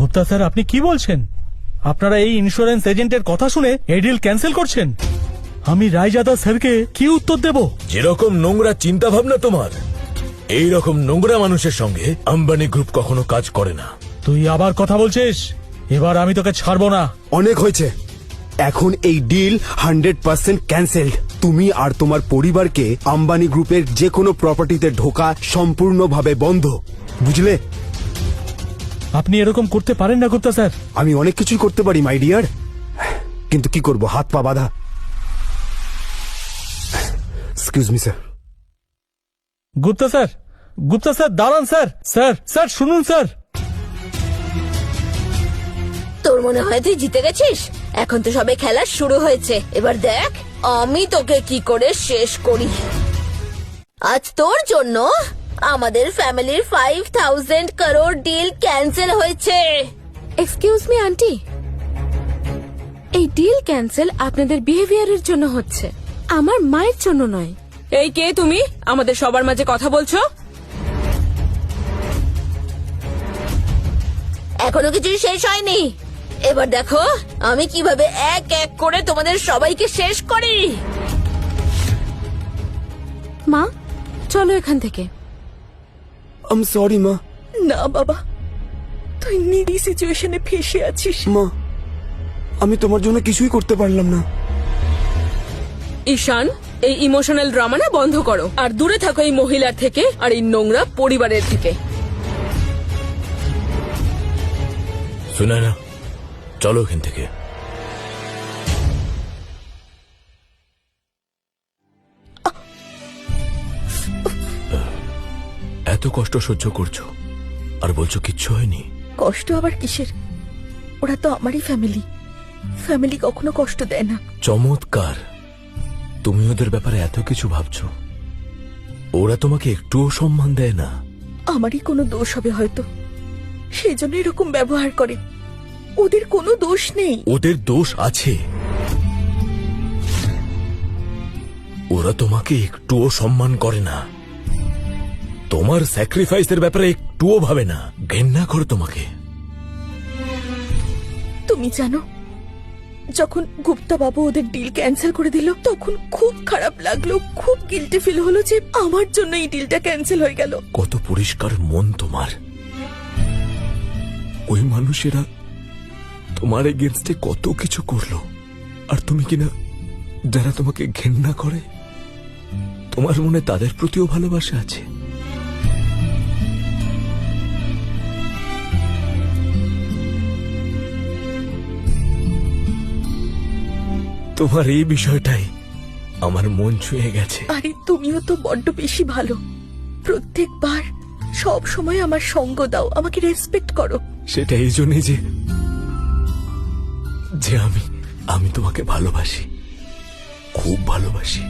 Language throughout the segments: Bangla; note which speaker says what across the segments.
Speaker 1: গুপ্তা স্যার আপনি কি বলছেন? আপনারা এই ইন্স্যুরেন্স এজেন্টের কথা শুনে এই ডিল ক্যান্সেল করছেন? আমি রায়জাদা স্যারকে কি উত্তর দেব?
Speaker 2: যেরকম নোংরা চিন্তা ভাবনা তোমার এই রকম নোংরা মানুষের সঙ্গে আম্বানি গ্রুপ কখনো কাজ করে না।
Speaker 1: তুই আবার কথা বলছিস? এবার আমি তোকে ছাড়বো না।
Speaker 3: অনেক হয়েছে। এখন এই ডিল হান্ড্রেড পার্সেন্ট ক্যান্সেলড তুমি আর তোমার পরিবারকে আম্বানি গ্রুপের যে কোনো প্রপার্টিতে ঢোকা সম্পূর্ণভাবে বন্ধ। বুঝলে?
Speaker 1: আপনি এরকম করতে পারেন না গুপ্তা স্যার।
Speaker 3: আমি অনেক কিছুই করতে পারি মাই ডিয়ার কিন্তু কি করব হাত পা বাঁধা। Excuse me sir
Speaker 1: Gupta sir Gupta sir দাঁড়ান স্যার। স্যার স্যার শুনুন স্যার।
Speaker 4: তোর মনে হয় তুই জিতে গেছিস? এখন তো সবে খেলা শুরু হয়েছে। এবার দেখ আমি তোকে কি করে শেষ করি। আজ তোর জন্য আমাদের ফ্যামিলির five thousand crore deal cancel হয়েছে।
Speaker 5: এক্সকিউজ মি আন্টি এই ডিল ক্যান্সেল আপনাদের বিহেভিয়ারের জন্য হচ্ছে। আমার মায়ের জন্য নয়।
Speaker 6: এই কে তুমি? আমাদের সবার মাঝে কথা বলছো?
Speaker 4: এখনও কিছুই শেষ হয়নি। এবার দেখো আমি কীভাবে এক এক করে তোমাদের সবাইকে শেষ করি।
Speaker 5: মা চলো এখান থেকে।
Speaker 3: আম সরি মা
Speaker 6: না বাবা। তুই নিডি সিচুয়েশনে ফেসে আছিস।
Speaker 3: মা আমি তোমার জন্য কিছুই করতে পারলাম না।
Speaker 6: ঈশান এই ইমোশনাল ড্রামা না বন্ধ করো। আর দূরে থাকো এই মহিলার থেকে আর এই নোংরা পরিবারের থেকে।
Speaker 2: শুনে না চলো এখান থেকে। এত কষ্ট সহ্য করছ? আর বলছো কিচ্ছু হয়নি?
Speaker 7: কষ্ট আবার কিসের? ওরা তো আমারই ফ্যামিলি ফ্যামিলি কখনো কষ্ট দেয় না।
Speaker 2: চমৎকার। তুমি ওদের ব্যাপারে এত কিছু ভাবছ। ওরা তোমাকে একটুও সম্মান দেয় না।
Speaker 7: আমারই কোনো দোষ হবে হয়তো। সেই জন্য এরকম ব্যবহার করে। ওদের কোনো দোষ নেই।
Speaker 2: ওদের দোষ আছে। ওরা তোমাকে একটুও সম্মান করে না। তোমার স্যাক্রিফাইসের ব্যাপারে একটুও ভাবে না। ঘেন্না করে তোমাকে।
Speaker 7: তুমি জানো যখন গুপ্তা বাবু ওদের ডিল ক্যান্সেল করে দিল তখন খুব খারাপ লাগল খুব গিল্টি ফিল হলো যে আমার জন্য এই ডিলটা ক্যান্সেল হয়ে গেল।
Speaker 2: কত পরিষ্কার মন তোমার। ওই মানুষেরা তোমার এগেনস্টে কত কিছু করল। আর তুমি কিনা যারা তোমাকে ঘেন্না করে তোমার মনে তাদের প্রতিও ভালোবাসা আছে? তোমার এই বিষয়টাই আমার মন ছুঁয়ে গেছে।
Speaker 7: আরে তুমিও তো বড্ড বেশি ভালো। প্রত্যেকবার সব সময় আমার সঙ্গ দাও আমাকে রেসপেক্ট করো।
Speaker 2: সেটা এই জন্যই যে যে আমি আমি তোমাকে ভালোবাসি। খুব ভালোবাসি।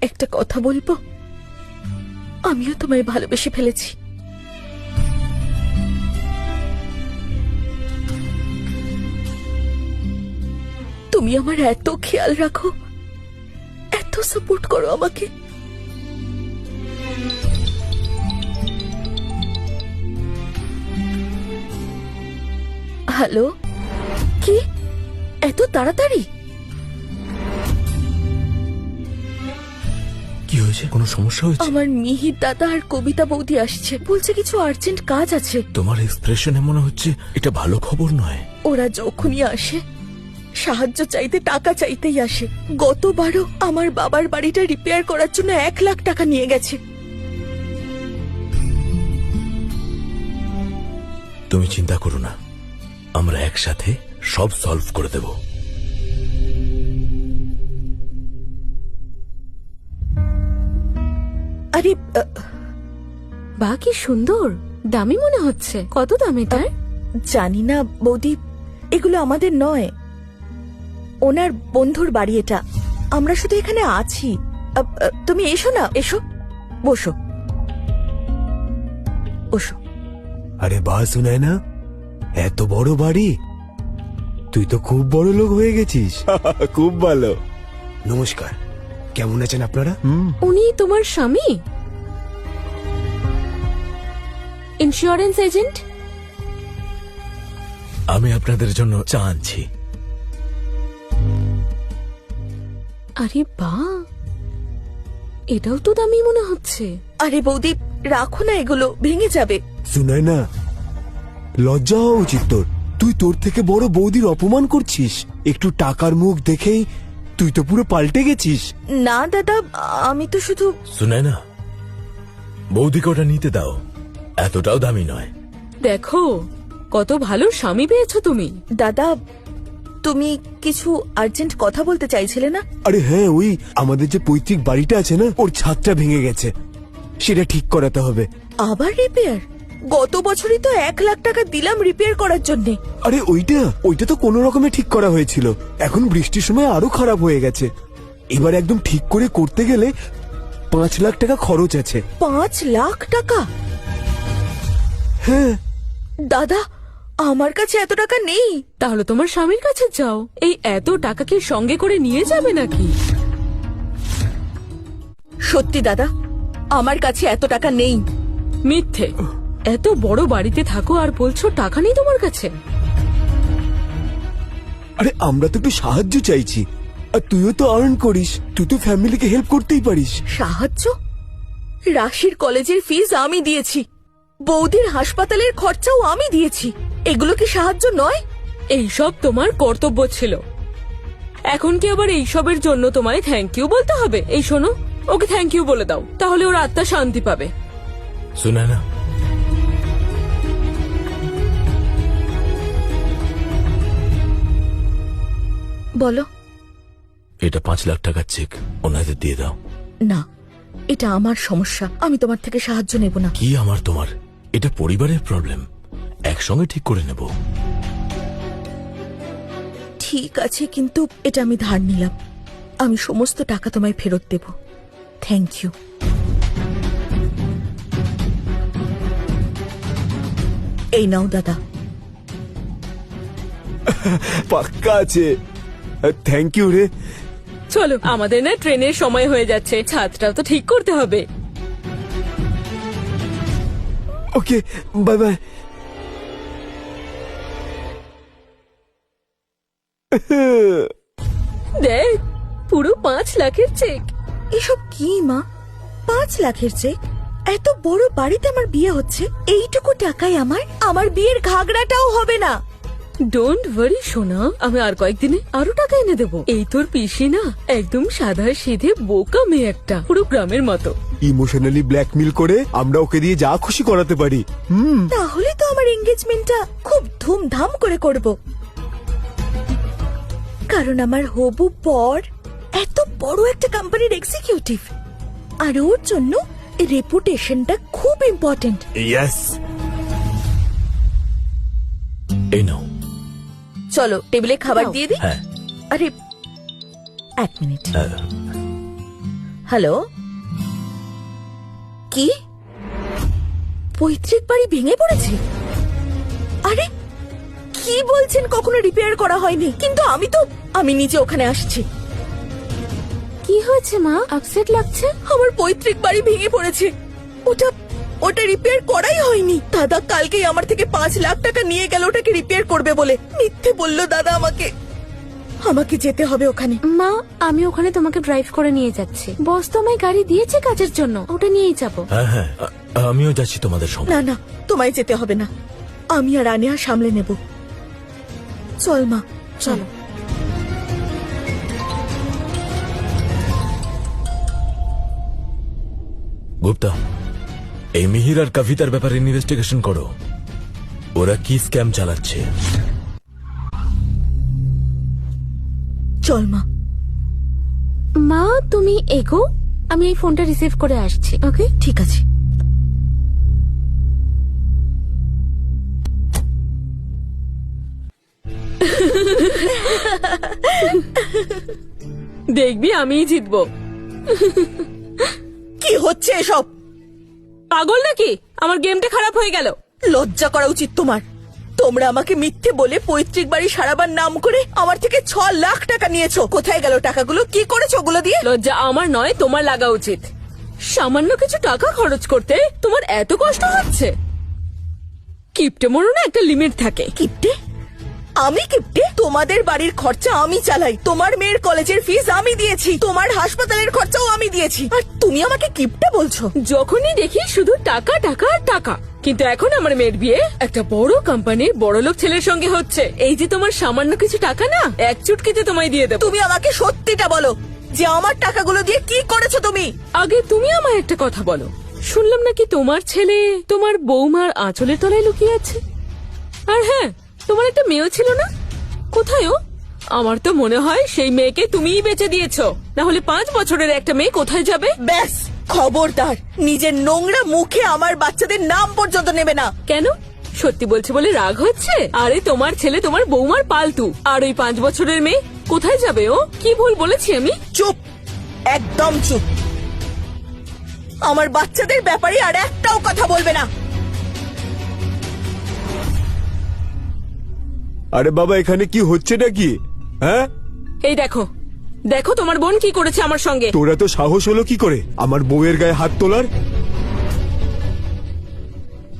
Speaker 7: একটা কথা বলব? আমিও তোমায় ভালোবেসে ফেলেছি। তুমি আমার এত খেয়াল রাখো এত সাপোর্ট করো আমাকে। হ্যালো? কি? এত তাড়াতাড়ি?
Speaker 2: কি হয়েছে? কোনো সমস্যা হয়েছে?
Speaker 7: আমার মিহির দাদা আর কবিতা বৌদি আসছে। বলছে কিছু আর্জেন্ট কাজ আছে।
Speaker 2: তোমার এক্সপ্রেশনে মনে হচ্ছে এটা ভালো খবর নয়।
Speaker 7: ওরা যখনই আসে সাহায্য চাইতে টাকা চাইতেই আসে। গতবারও আমার বাবার বাড়িটা রিপেয়ার করার জন্য এক লাখ টাকা নিয়ে গেছে।
Speaker 2: তুমি চিন্তা করো না। আমরা একসাথে সব সলভ করে দেব।
Speaker 7: আরে আহ,
Speaker 5: বা কি সুন্দর। দামি মনে হচ্ছে। কত দাম এটার?
Speaker 7: জানি না বৌদি এগুলো আমাদের নয়। ওনার বন্ধুর বাড়ি এটা। আমরা শুধু এখানে আছি। তুমি এসো না এসো। বসো। বসো।
Speaker 3: আরে বা শুনে না এত বড় বাড়ি? তুই তো খুব বড় লোক হয়ে গেছিস। খুব ভালো। নমস্কার কেমন আছেন আপনারা?
Speaker 5: উনি তোমার স্বামী? ইন্স্যুরেন্স এজেন্ট
Speaker 2: আমি আপনাদের জন্য চা আনছি।
Speaker 5: আরে বা এটাও তো দামি মনে হচ্ছে।
Speaker 7: আরে বৌদি রাখো না এগুলো ভেঙে যাবে।
Speaker 3: শুনাই না লজ্জা হওয়া উচিত তোর। তুই তোর থেকে বড় বৌদির অপমান করছিস। একটু টাকার মুখ দেখেই তুই তো পুরো পাল্টে গেছিস।
Speaker 7: না দাদা আমি তো শুধু
Speaker 2: শুনে না বৌদিকে ওটা নিতে দাও। এতটাও দামি নয়।
Speaker 6: দেখো কত ভালো স্বামী পেয়েছ তুমি।
Speaker 7: দাদা তুমি কিছু আর্জেন্ট কথা বলতে চাইছিলে না?
Speaker 3: আরে হ্যাঁ ওই আমাদের যে পৈতৃক বাড়িটা আছে না ওর ছাদটা ভেঙে গেছে। সেটা ঠিক করাতে হবে।
Speaker 7: আবার রিপেয়ার গত বছরই তো এক লাখ টাকা দিলাম রিপেয়ার করার জন্য।
Speaker 3: আরে ওইটা ওইটা তো কোনো রকমে ঠিক করা হয়েছিল। এখন বৃষ্টির সময় আরও খারাপ হয়ে গেছে। এবার একদম ঠিক করে করতে গেলে পাঁচ লাখ টাকা খরচ আছে।
Speaker 7: পাঁচ লাখ টাকা?
Speaker 3: হ্যাঁ।
Speaker 7: দাদা আমার কাছে এত টাকা নেই।
Speaker 6: তাহলে তোমার স্বামীর কাছে যাও। এই এত টাকা কি সঙ্গে করে নিয়ে যাবে নাকি?
Speaker 7: সত্যি দাদা আমার কাছে এত টাকা নেই।
Speaker 6: মিথ্যে। এত বড় বাড়িতে থাকো আর বলছো টাকা নেই তোমার কাছে?
Speaker 3: আরে আমরা তো একটু সাহায্য চাইছি। আর তুইও তো আর্ন করিস। তুই তো ফ্যামিলিকে হেল্প করতেই পারিস।
Speaker 7: সাহায্য? রাশির কলেজের ফিজ আমি দিয়েছি। বৌদির হাসপাতালের খরচাও আমি দিয়েছি। এগুলো কি সাহায্য নয়?
Speaker 6: এইসব তোমার কর্তব্য ছিল। এখন কি আবার এইসবের জন্য তোমায় থ্যাংক ইউ বলতে হবে? এই শোনো ওকে থ্যাংক ইউ বলে দাও তাহলে ওর আত্মা শান্তি পাবে।
Speaker 2: শুনে না
Speaker 7: বলো।
Speaker 2: এটা পাঁচ লাখ টাকার চেক ওনাদের দিয়ে দাও।
Speaker 7: না এটা আমার সমস্যা আমি তোমার থেকে সাহায্য নেব না।
Speaker 2: কি আমার তোমার? এটা পরিবারের প্রবলেম একসঙ্গে ঠিক করে নেব।
Speaker 7: ঠিক আছে কিন্তু এটা আমি ধার নিলাম। আমি সমস্ত টাকা তোমায় ফেরত দেব। থ্যাংক ইউ এই নাও দাদা।
Speaker 3: পাক্কা আছে। থ্যাংক ইউ রে।
Speaker 6: চলো আমাদের না ট্রেনের সময় হয়ে যাচ্ছে। ছাদটাও তো ঠিক করতে হবে।
Speaker 3: ওকে বাই বাই
Speaker 6: দেখ পুরো পাঁচ লাখের চেক।
Speaker 7: এসব কি মা? পাঁচ লাখের চেক? এত বড় বাড়িতে আমার বিয়ে হচ্ছে এইটুকু টাকায় আমার? আমার বিয়ের ঘাগড়াটাও হবে না।
Speaker 6: ডোন্ট ওয়ারি সোনা। আমি আর কয়েকদিনে আরও টাকা এনে দেবো। এই তোর পিসি না? একদম সাদা সিধে বোকা মেয়ে একটা। পুরো গ্রামের মতো।
Speaker 3: ইমোশনালি ব্ল্যাকমেল করে আমরা ওকে দিয়ে যা খুশি করাতে পারি। হুম।
Speaker 7: তাহলে তো আমার এঙ্গেজমেন্টটা খুব ধুমধাম করে করব। কারণ আমার হবু পর এত বড় একটা কোম্পানির এক্সিকিউটিভ আর ওর জন্য রেপুটেশনটা খুব ইম্পর্টেন্ট
Speaker 3: ইয়েস
Speaker 2: এই নাও।
Speaker 7: চলো টেবিলে খাবার দিয়ে দিই?
Speaker 2: হ্যাঁ।
Speaker 7: আরে এক মিনিট
Speaker 2: হ্যাঁ।
Speaker 7: হ্যালো কি? পৈতৃক বাড়ি ভেঙে পড়েছে? আরে কি বলছেন কখনো রিপেয়ার করা হয়নি? কিন্তু আমি তো আমি নিজে ওখানে আসছি।
Speaker 5: কি হয়েছে মা? আপসেট লাগছে?
Speaker 7: আমার পৈতৃক বাড়ি ভেঙে পড়েছে। ওটা ওটা রিপেয়ার করাই হয়নি। দাদা কালকেই আমার থেকে পাঁচ লাখ টাকা নিয়ে গেল ওটাকে রিপেয়ার করবে বলে। মিথ্যে বলল দাদা আমাকে। আমাকে যেতে হবে ওখানে।
Speaker 5: মা আমি ওখানে তোমাকে ড্রাইভ করে নিয়ে যাচ্ছি। বস তো আমায় গাড়ি দিয়েছে কাজের জন্য। ওটা নিয়েই যাব।
Speaker 2: হ্যাঁ হ্যাঁ আ- আমিও যাচ্ছি তোমাদের সঙ্গে।
Speaker 7: না না তোমায় যেতে হবে না। আমি আর আনিয়া সামলে নেব। চল মা চলো।
Speaker 2: গুপ্তা এই মিহির আর কবিতার ব্যাপারে ইনভেস্টিগেশন করো। ওরা কি স্ক্যাম চালাচ্ছে?
Speaker 7: চল মা।
Speaker 5: মা তুমি এগো। আমি এই ফোনটা রিসিভ করে আসছি ওকে
Speaker 7: ঠিক আছে।
Speaker 6: দেখবি আমিই জিতবো।
Speaker 7: কি হচ্ছে এসব?
Speaker 6: পাগল নাকি? আমার গেমটা খারাপ হয়ে গেল।
Speaker 7: লজ্জা করা উচিত তোমার। তোমরা আমাকে মিথ্যে বলে পৈতৃক বাড়ি সারাবার নাম করে আমার থেকে ছ লাখ টাকা নিয়েছো। কোথায় গেল টাকাগুলো? কি করেছ ওগুলো দিয়ে?
Speaker 6: লজ্জা আমার নয় তোমার লাগা উচিত। সামান্য কিছু টাকা খরচ করতে তোমার এত কষ্ট হচ্ছে। কিপটে মরো না একটা লিমিট থাকে।
Speaker 7: কিপটে? আমি কিপটে তোমাদের বাড়ির খরচা আমি চালাই। তোমার মেয়ের কলেজের ফিস আমি দিয়েছি। তোমার হাসপাতালের খরচাও আমি দিয়েছি। আর তুমি আমাকে কিপটে বলছো?
Speaker 6: যখনই দেখি শুধু টাকা টাকা আর টাকা। কিন্তু এখন আমার মেয়ের বিয়ে একটা বড় কোম্পানির বড় লোক ছেলের সঙ্গে হচ্ছে। এই যে তোমার সামান্য কিছু টাকা না এক চুটকিতে তোমায় দিয়ে দেবো।
Speaker 7: তুমি আমাকে সত্যিটা বলো যে আমার টাকাগুলো দিয়ে কি করেছ তুমি?
Speaker 6: আগে তুমি আমায় একটা কথা বলো। শুনলাম নাকি তোমার ছেলে তোমার বৌমার আঁচলের তলায় লুকিয়ে আছে? আর হ্যাঁ তোমার একটা মেয়েও ছিল না? কোথায় ও? আমার তো মনে হয় সেই মেয়েকে তুমিই বেঁচে দিয়েছ। না হলে পাঁচ বছরের একটা মেয়ে কোথায় যাবে?
Speaker 7: ব্যাস খবরদার। নিজের নোংরা মুখে আমার বাচ্চাদের নাম পর্যন্ত নেবে না।
Speaker 6: কেন? সত্যি বলছে বলে রাগ হচ্ছে? আরে তোমার ছেলে তোমার বৌমার পালতু। আর ওই পাঁচ বছরের মেয়ে কোথায় যাবে ও? কি ভুল বলেছি আমি?
Speaker 7: চুপ একদম চুপ। আমার বাচ্চাদের ব্যাপারে আর একটাও কথা বলবে না।
Speaker 3: আরে বাবা এখানে কি হচ্ছে নাকি? হ্যাঁ?
Speaker 6: এই দেখো দেখো তোমার বোন কি করেছে আমার সঙ্গে।
Speaker 3: তোরা তো সাহস হলো কি করে? আমার বউয়ের গায়ে হাত তোলার?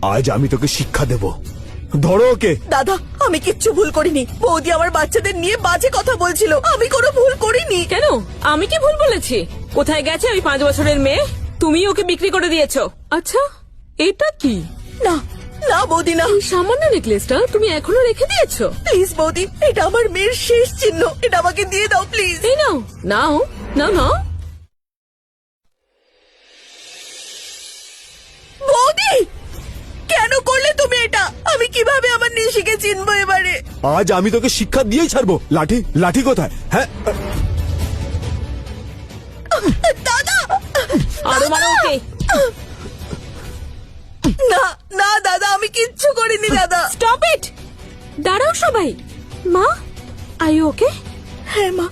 Speaker 3: আজ আমি তোকে শিক্ষা দেব। ধরো ওকে।
Speaker 7: দাদা আমি কিচ্ছু ভুল করিনি। বৌদি আমার বাচ্চাদের নিয়ে বাজে কথা বলছিল। আমি কোনো ভুল করিনি।
Speaker 6: কেন? আমি কি ভুল বলেছি? কোথায় গেছে ওই পাঁচ বছরের মেয়ে? তুমি ওকে বিক্রি করে দিয়েছ। আচ্ছা এটা কি?
Speaker 7: না না বৌদি না
Speaker 6: সামান্য নেকলেসটা তুমি এখনও রেখে দিয়েছ।
Speaker 7: প্লিজ বৌদি এটা আমার মেয়ের শেষ চিহ্ন। এটা আমাকে দিয়ে দাও প্লিজ
Speaker 6: এই নাও নাও নাও নাও।
Speaker 7: বৌদি কেন করলে তুমি এটা? আমি কীভাবে আমার নিশিকে চিনবো এবারে?
Speaker 3: আজ আমি তোকে শিক্ষা দিয়েই ছাড়বো। লাঠি লাঠি কোথায়? হ্যাঁ
Speaker 7: করিনি দাদা।
Speaker 6: স্টপ ইট দাঁড়াও সবাই। মা আই ওকে
Speaker 7: হ্যাঁ মা।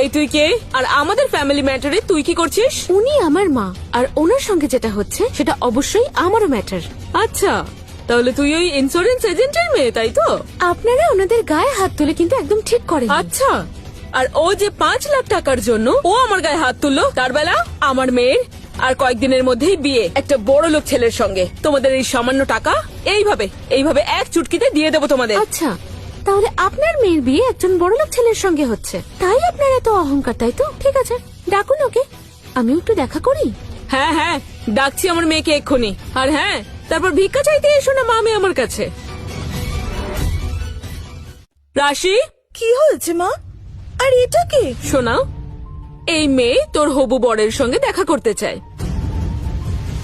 Speaker 6: এই তুই কে? আর আমাদের ফ্যামিলি ম্যাটারে তুই কি করছিস?
Speaker 5: উনি আমার মা। আর ওনার সঙ্গে যেটা হচ্ছে সেটা অবশ্যই আমারও ম্যাটার
Speaker 6: আচ্ছা তাহলে তুই ওই ইন্স্যুরেন্স এজেন্টের মেয়ে তাই তো?
Speaker 5: আপনারা ওনাদের গায়ে হাত তুলে কিন্তু একদম ঠিক করেন।
Speaker 6: আচ্ছা আর ও যে পাঁচ লাখ টাকার জন্য ও আমার গায়ে হাত তুললো তার বেলা আমার মেয়ের আর কয়েকদিনের মধ্যেই বিয়ে একটা বড় লোক ছেলের সঙ্গে। তোমাদের এই সামান্য টাকা এইভাবে এইভাবে এক চুটকিতে দিয়ে দেবো তোমাদের।
Speaker 5: আচ্ছা তাহলে আপনার মেয়ের বিয়ে একজন বড়লোক ছেলের সঙ্গে হচ্ছে। তাই আপনার এত অহংকার তাই তো? ঠিক আছে ডাকুন ওকে। আমিও একটু দেখা করি।
Speaker 6: হ্যাঁ হ্যাঁ ডাকছি আমার মেয়েকে এক্ষুনি। আর হ্যাঁ তারপর ভিক্ষা চাইতে এসো না মামে আমার কাছে। রাশি?
Speaker 7: কি হয়েছে মা? আর এটা কি?
Speaker 6: শোনা এই মেয়ে তোর হবু বরের সঙ্গে দেখা করতে চায়।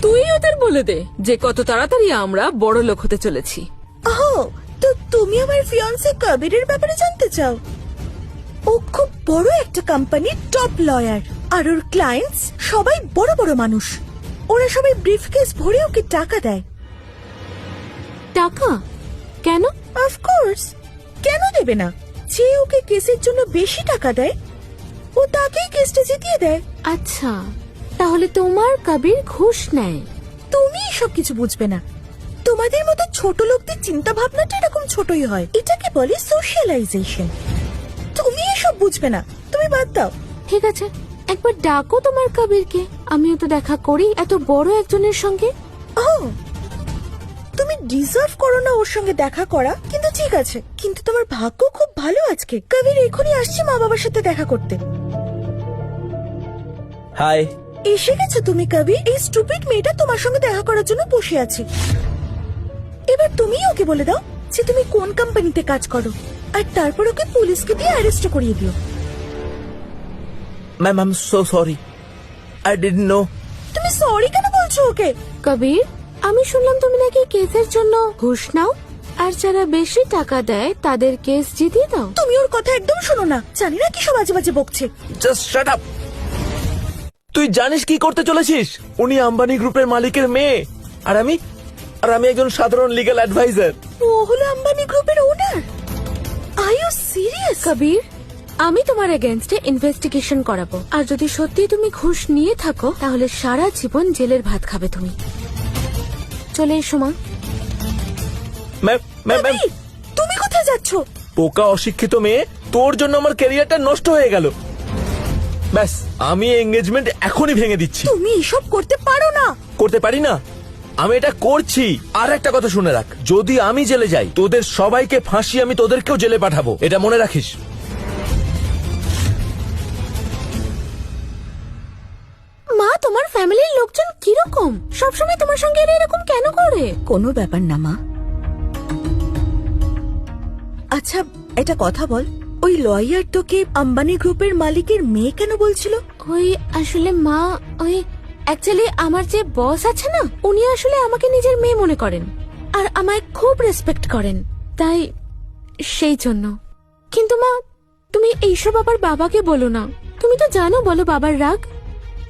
Speaker 6: তুই ওদের বলে দে যে কত তাড়াতাড়ি আমরা বড় লোক হতে চলেছি।
Speaker 7: ও তো তুমি আমার ফিয়ান্সে কবিরের ব্যাপারে জানতে চাও? ও খুব বড় একটা কোম্পানির টপ লয়ার আর ওর ক্লায়েন্টস সবাই বড় বড় মানুষ। ওরা সবাই ব্রিফকেস ভরে ওকে টাকা দেয়।
Speaker 5: টাকা? কেন?
Speaker 7: অফকোর্স কেন দেবে না? যে ওকে কেসের জন্য বেশি টাকা দেয় ও তাকেই কেসটা জিতিয়ে দেয়।
Speaker 5: আচ্ছা তাহলে তোমার কবির ঘুষ নেয়।
Speaker 7: তুমি সব কিছু বুঝবে না। তোমাদের মতো ছোট লোকদের চিন্তা ভাবনাটা এরকম ছোটই হয়। এটাকে বলে সোশ্যালাইজেশন তুমি এসব বুঝবে না। তুমি বাদ দাও।
Speaker 5: ঠিক আছে একবার ডাকো তোমার কবিরকে। আমিও তো দেখা করি এত বড় একজনের সঙ্গে।
Speaker 7: ও তুমি ডিজার্ভ করো না ওর সঙ্গে দেখা করা কিন্তু ঠিক আছে। কিন্তু তোমার ভাগ্য খুব ভালো আজকে। কবির এখনই আসছে মা বাবার সাথে দেখা করতে।
Speaker 8: হাই।
Speaker 7: এসে গেছো তুমি কবির এই স্টুপিড মেয়েটা তোমার সঙ্গে দেখা করার জন্য বসে আছে। এবার তুমি ওকে বলে দাও যে তুমি কোন কোম্পানিতে কাজ করো আর তারপর ওকে পুলিশকে দিয়ে অ্যারেস্ট করিয়ে দিও।
Speaker 8: Ma'am I am so sorry I did no
Speaker 7: তুমি সরি কেন বলছো ওকে?
Speaker 5: কবির আমি শুনলাম তুমি নাকি কেসের জন্য ঘুষ নাও আর যারা বেশি টাকা দেয় তাদের কেস জিতিয়ে দাও।
Speaker 7: তুমি ওর কথা একদম শোনো না। জানি না কি সব বাজে বাজে বকছে।
Speaker 8: জাস্ট শাট আপ তুই জানিস কি করতে চলেছিস? উনি আম্বানি গ্রুপের মালিকের মেয়ে। আর আমি আর আমি একজন সাধারণ লিগ্যাল অ্যাডভাইজার
Speaker 7: ও হলো আম্বানি গ্রুপের ওনার আর ইউ সিরিয়াস
Speaker 5: কবির আমি তোমার এগেনস্টে ইনভেস্টিগেশন করাবো। আর যদি সত্যি তুমি ঘুষ নিয়ে থাকো তাহলে সারা জীবন জেলের ভাত খাবে তুমি। চলে এসো মা।
Speaker 8: Ma'am ma'am ma'am.
Speaker 7: তুমি কোথায় যাচ্ছ?
Speaker 8: পোকা অশিক্ষিত মেয়ে তোর জন্য আমার ক্যারিয়ারটা নষ্ট হয়ে গেল। ব্যাস আমি এঙ্গেজমেন্ট এখনই ভেঙে দিচ্ছি।
Speaker 7: তুমি এসব করতে পারো না।
Speaker 8: করতে পারি না? আমি এটা করছি। আর একটা কথা শুনে রাখ যদি আমি জেলে যাই তোদের সবাইকে ফাঁসি আমি তোদেরকেও জেলে পাঠাবো। এটা মনে রাখিস?
Speaker 5: মা তোমার ফ্যামিলির লোকজন কীরকম? সবসময় তোমার সঙ্গে এরা এরকম কেন করে?
Speaker 7: কোনো ব্যাপার না মা। আচ্ছা এটা কথা বল। ওই লয়ার তোকে আম্বানি গ্রুপের মালিকের মেয়ে কেন বলছিল?
Speaker 5: ওই আসলে মা, ওই অ্যাকচুয়ালি আমার যে বস আছে না, উনি আসলে আমাকে নিজের মেয়ে মনে করেন আর আমায় খুব রেসপেক্ট করেন, তাই সেই জন্য। কিন্তু মা, তুমি এইসব আবার বাবাকে বলো না। তুমি তো জানো, বলো বাবার রাগ।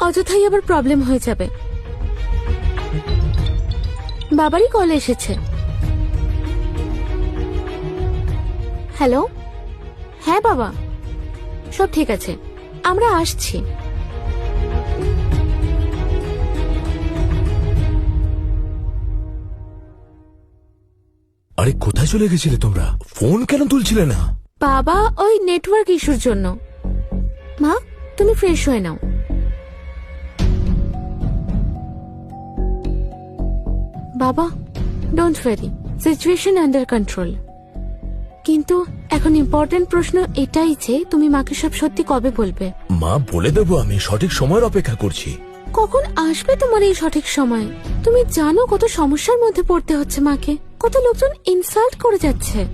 Speaker 5: অযথাই আবার প্রবলেম হয়ে যাবে। বাবারই কল এসেছে। হ্যালো হ্যাঁ বাবা। সব ঠিক আছে। আমরা আসছি।
Speaker 2: আরে কোথায় চলে গেছিলে তোমরা? ফোন কেন তুলছিলে না?
Speaker 5: বাবা ওই নেটওয়ার্ক ইস্যুর জন্য। মা তুমি ফ্রেশ হয়ে নাও। বাবা don't worry situation under control কিন্তু এখন ইম্পর্টেন্ট প্রশ্ন এটাই যে তুমি মাকে সব সত্যি কবে বলবে?
Speaker 2: মা বলে দেবো আমি সঠিক সময়ের অপেক্ষা করছি।
Speaker 5: কখন আসবে তোমার এই সঠিক সময়? তুমি জানো কত সমস্যার মধ্যে পড়তে হচ্ছে মাকে কত লোকজন ইনসাল্ট করে যাচ্ছে।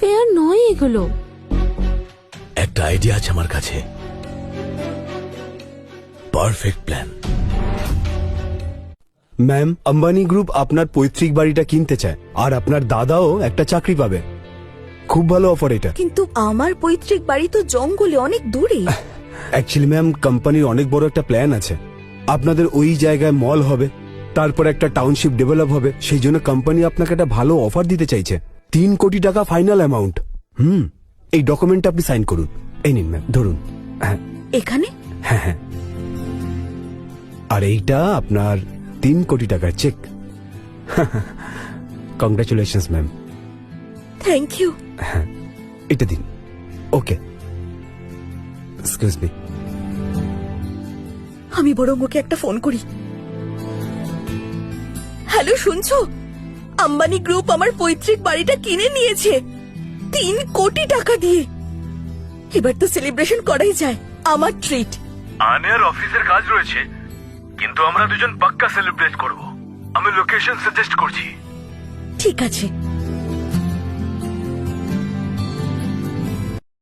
Speaker 5: ফেয়ার নয় এগুলো।
Speaker 2: একটা আইডিয়া আছে আমার কাছে। Perfect plan
Speaker 3: ma'am Ambani group আপনার পৈতৃক বাড়িটা কিনতে চায় আর আপনার দাদাও একটা চাকরি পাবে। খুব ভালো অফার এটা।
Speaker 7: কিন্তু আমার পৈতৃক বাড়ি তো জঙ্গলে অনেক দূরে।
Speaker 3: অ্যাকচুয়ালি ম্যাম কোম্পানির অনেক বড় একটা প্ল্যান আছে। আপনাদের ওই জায়গায় মল হবে তারপর একটা টাউনশিপ ডেভেলপ হবে সেই জন্য কোম্পানি আপনাকে একটা ভালো অফার দিতে চাইছে। তিন কোটি টাকা ফাইনাল অ্যামাউন্ট হুম এই ডকুমেন্টটা আপনি সাইন করুন। এই নিন ম্যাম ধরুন। হ্যাঁ।
Speaker 7: এখানে?
Speaker 3: হ্যাঁ হ্যাঁ। আর এইটা আপনার তিন কোটি টাকার cheque congratulations ma'am
Speaker 7: thank you
Speaker 3: হ্যাঁ এটা দিন। ওকে এক্সকিউজ মি
Speaker 7: আমি বরং ওকে একটা ফোন করি। হ্যালো শুনছো? আম্বানি গ্রুপ আমার পৈতৃক বাড়িটা কিনে নিয়েছে। তিন কোটি টাকা দিয়ে। এবার তো সেলিব্রেশন করাই যায়। আমার ট্রিট
Speaker 9: আনের অফিসের কাজ রয়েছে কিন্তু আমরা দুজন পাক্কা সেলিব্রেট করব। আমি লোকেশন সাজেস্ট করছি।
Speaker 7: ঠিক আছে।